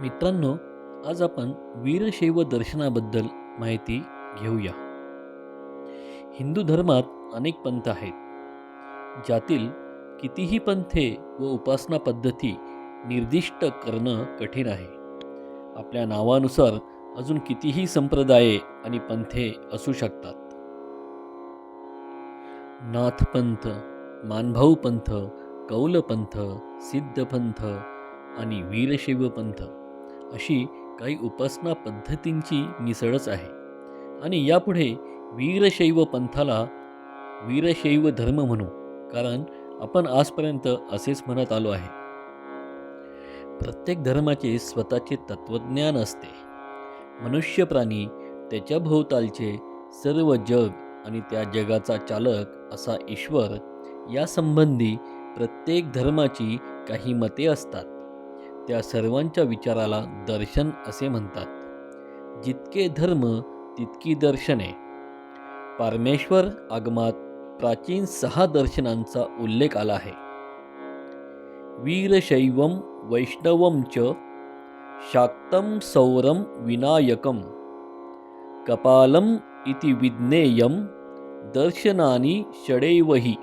मित्रांनो आज आपण वीरशैव दर्शनाबद्दल माहिती घेऊया. हिंदू धर्मात अनेक पंथ आहेत ज्यातील कितीही पंथे व उपासना पद्धती निर्दिष्ट करणं कठीण आहे. आपल्या नावानुसार अजून कितीही संप्रदाये आणि पंथे असू शकतात. नाथपंथ मानभाऊ पंथ कौलपंथ सिद्धपंथ आणि वीरशैव पंथ अशी काही उपासना पद्धतींची मिसळच आहे. आणि यापुढे वीरशैव पंथाला वीरशैव धर्म म्हणू कारण आपण आजपर्यंत असेच म्हणत आलो आहे. प्रत्येक धर्माचे स्वतःचे तत्त्वज्ञान असते. मनुष्य प्राणी त्याच्या भोवतालचे सर्व जग आणि त्या जगाचा चालक असा ईश्वर यासंबंधी प्रत्येक धर्माची काही मते असतात. त्या सर्वांच्या विचाराला दर्शन असे म्हणतात. जितके धर्म तितकी दर्शने. पारमेश्वर आगमात प्राचीन सहा दर्शनांचा उल्लेख आला आहे. वीरशैवम वैष्णवम च शाक्तं सौरम विनायकम कपालम इति विज्ञेयम दर्शनानी षडैवही.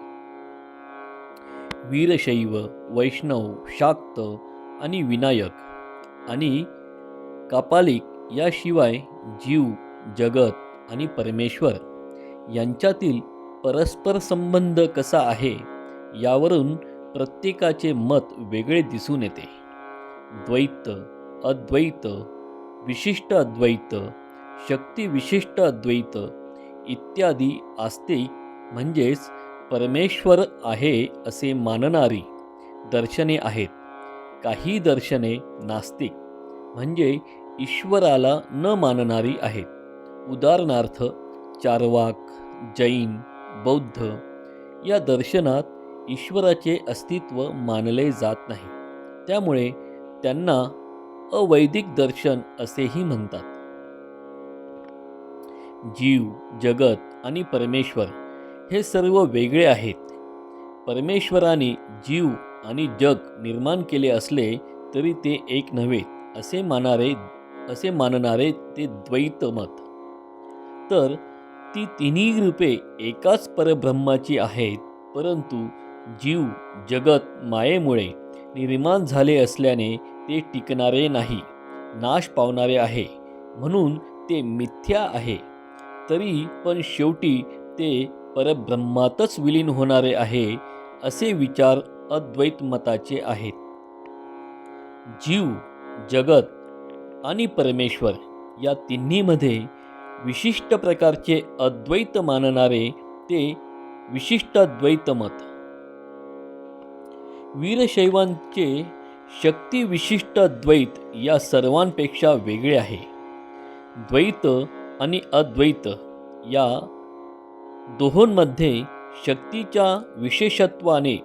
वीरशैव वैष्णव शाक्त आणि विनायक आणि कापालिक याशिवाय जीव जगत आणि परमेश्वर यांच्यातील परस्पर संबंध कसा आहे यावरून प्रत्येकाचे मत वेगळे दिसून येते. द्वैत अद्वैत विशिष्ट अद्वैत शक्तिविशिष्ट अद्वैत इत्यादी आस्तिक म्हणजेच परमेश्वर आहे असे मानणारी दर्शने आहेत. काही दर्शने नास्तिक म्हणजे ईश्वराला न मानणारी आहेत. उदाहरणार्थ चारवाक जैन बौद्ध या दर्शनात ईश्वराचे अस्तित्व मानले जात नाही. त्यामुळे त्यांना अवैदिक दर्शन असेही म्हणतात. जीव जगत आणि परमेश्वर हे सर्व वेगळे आहेत. परमेश्वराने जीव आणि जग निर्माण केले असले तरी ते एक नव्हे असे मानारे असे मानणारे ते द्वैत मत. तर ती तिन्ही रूपे एकाच परब्रह्माची आहेत परंतु जीव जगत मायेमुळे निर्माण झाले असल्याने ते टिकणारे नाही नाश पावणारे आहे म्हणून ते मिथ्या आहे. तरी पण शेवटी ते परब्रह्मातच विलीन होणारे आहे असे विचार अद्वैत मताचे आहेत. जीव जगत आणि परमेश्वर या तिन्हीमध्ये विशिष्ट प्रकारचे अद्वैत मानणारे ते विशिष्ट अद्वैत मत. वीरशैवांचे शक्तिविशिष्ट द्वैत या सर्वांपेक्षा वेगळे आहे. द्वैत आणि अद्वैत या दोहोंमध्ये शक्तीच्या विशेषत्वाने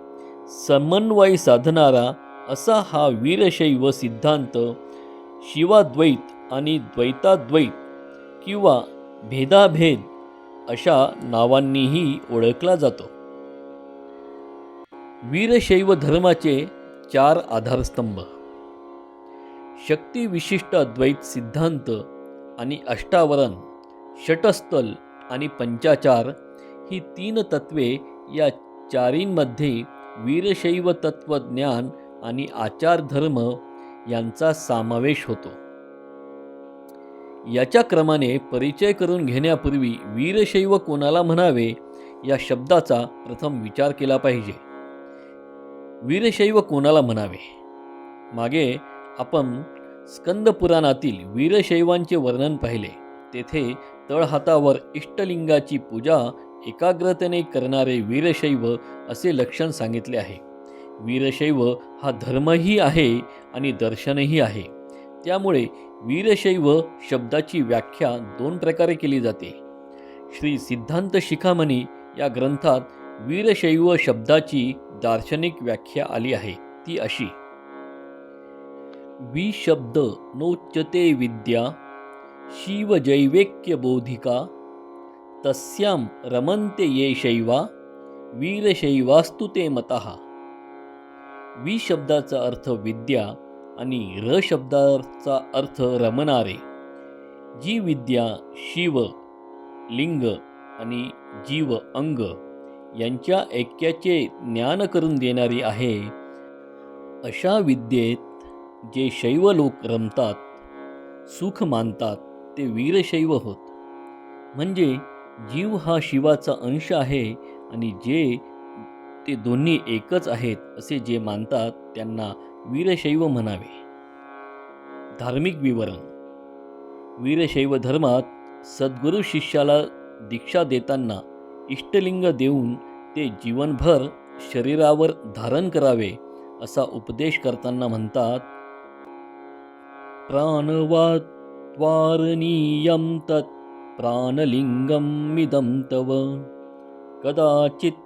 समन्वय साधणारा असा हा वीरशैव सिद्धांत शिवाद्वैत आणि द्वैताद्वैत किंवा भेदाभेद अशा नावांनीही ओळखला जातो. वीरशैव धर्माचे चार आधारस्तंभ. शक्तिविशिष्ट अद्वैत सिद्धांत आणि अष्टावरण षटस्थल आणि पंचाचार ही तीन तत्वे या चारींमध्ये वीरशैव तत्वज्ञान आणि आचार धर्म यांचा समावेश होतो. याच्या क्रमाने परिचय करून घेण्यापूर्वी वीरशैव कोणाला म्हणावे या शब्दाचा प्रथम विचार केला पाहिजे. वीरशैव कोणाला म्हणावे? मागे आपण स्कंद पुराणातील वीरशैवांचे वर्णन पाहिले. तेथे तळहातावर इष्टलिंगाची पूजा एकाग्रतेने करणारे वीरशैव असे लक्षण सांगितले आहे. वीरशैव हा धर्मही आहे आणि दर्शनही आहे. त्यामुळे वीरशैव शब्दाची व्याख्या दोन प्रकारे केली जाते. श्री सिद्धांत शिखामणी या ग्रंथात वीरशैव शब्दाची दार्शनिक व्याख्या आली आहे. ती अशी. वी शब्द नोच्यते विद्या शिवजैवेक्यबोधिका तस्यां रमन्ते ये शैवा वीरशैवास्तु ते मतः। वी शब्दाचा अर्थ विद्या आणि र शब्दाचा अर्थ रमणारे। जी विद्या शिव लिंग आणि जीव अंग यांच्या ऐक्याचे ज्ञान करून देणारी आहे अशा विद्येत जे शैव लोक रमतात सुख मानतात ते वीरशैव होत. म्हणजे जीव हा शिवाचा अंश आहे आणि जे ते दोन्ही एकच आहेत असे जे मानतात त्यांना वीरशैव म्हणावे. धार्मिक विवरण. वीरशैव धर्मात सद्गुरू शिष्याला दीक्षा देताना इष्टलिंग देऊन ते जीवनभर शरीरावर धारण करावे असा उपदेश करताना म्हणतात प्राणवात्वारणीयम तत् प्राणलिंगम मिदं तव। कदाचित्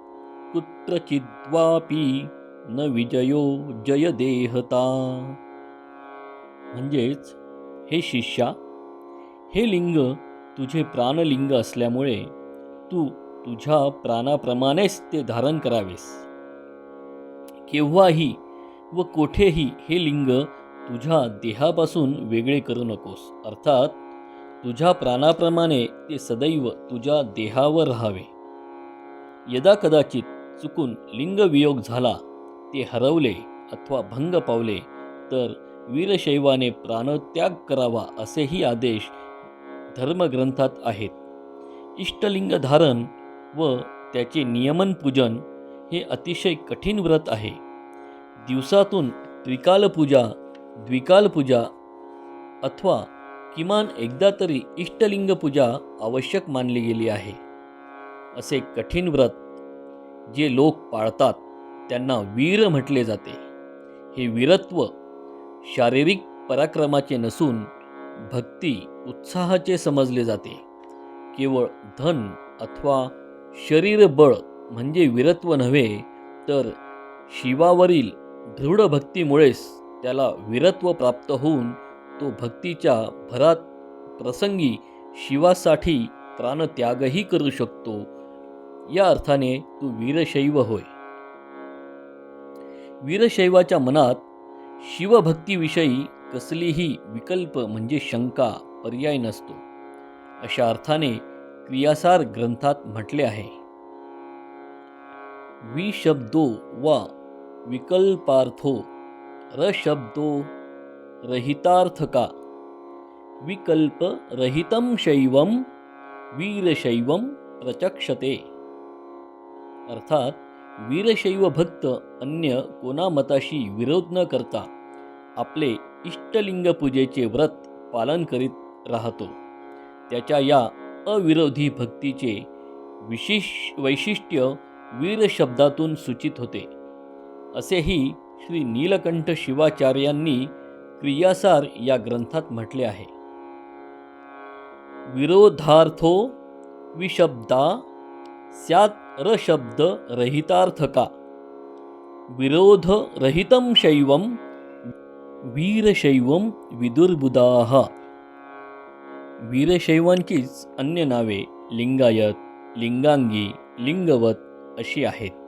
कुत्रचिद्वापि न विजयो जयदेहता। म्हणजेच हे शिष्या हे लिंग तुझे प्राणलिंग असल्यामुळे तू तुझ्या प्राणाप्रमाणेच ते धारण करावेस। केव्हाही व कोठेही हे लिंग तुझ्या देहापासून वेगळे करू नकोस अर्थात तुझ्या प्राणाप्रमाणे ते सदैव तुझ्या देहावर राहावे. यदा कदाचित चुकून लिंगवियोग झाला ते हरवले अथवा भंग पावले तर वीरशैवाने प्राणत्याग करावा असेही आदेश धर्मग्रंथात आहेत. इष्टलिंग धारण व त्याचे नियमन पूजन हे अतिशय कठीण व्रत आहे. दिवसातून त्रिकाल द्विकालपूजा अथवा किमान एकदा तरी इष्टलिंग पूजा आवश्यक मानली गेली आहे. असे कठीण व्रत जे लोक पाळतात त्यांना वीर म्हटले जाते. हे वीरत्व शारीरिक पराक्रमाचे नसून भक्ती उत्साहाचे समजले जाते. केवळ धन अथवा शरीर बळ म्हणजे वीरत्व नव्हे तर शिवावरील दृढ भक्तीमुळेच त्याला वीरत्व प्राप्त होऊन तो भक्तीच्या भरात प्रसंगी शिवासाठी प्राणत्यागही करू शकतो. या अर्थाने तू वीरशैव होय. वीरशैवाच्या मनात शिवभक्तीविषयी कसलीही विकल्प म्हणजे शंका पर्याय नसतो. अशा अर्थाने क्रियासार ग्रंथात म्हटले आहे. विशब्दो वा विकल्पार्थो रशब्दो रहितार्थका। विकल्प रहितं शैवं वीरशैवं प्रचक्षते। अर्थात वीरशैव भक्त अन्य कोणा मताशी विरोध न करता आपले इष्टलिंग पूजेचे व्रत पालन करीत राहतो. त्याच्या या अविरोधी भक्तीचे विशिष वैशिष्ट्य वीर शब्दातून सूचित होते. असेही श्री नीलकंठ शिवाचार्यांनी क्रियासार या ग्रंथात म्हटले आहे. विरोधार्थो विशब्दा स्यात् रशब्द रहितार्थका. विरोध रहितं शैवं वीरशैवम विदुर्बुदाः. वीरशैवांचीच अन्य नावे लिंगायत लिंगांगी लिंगवत अशी आहेत.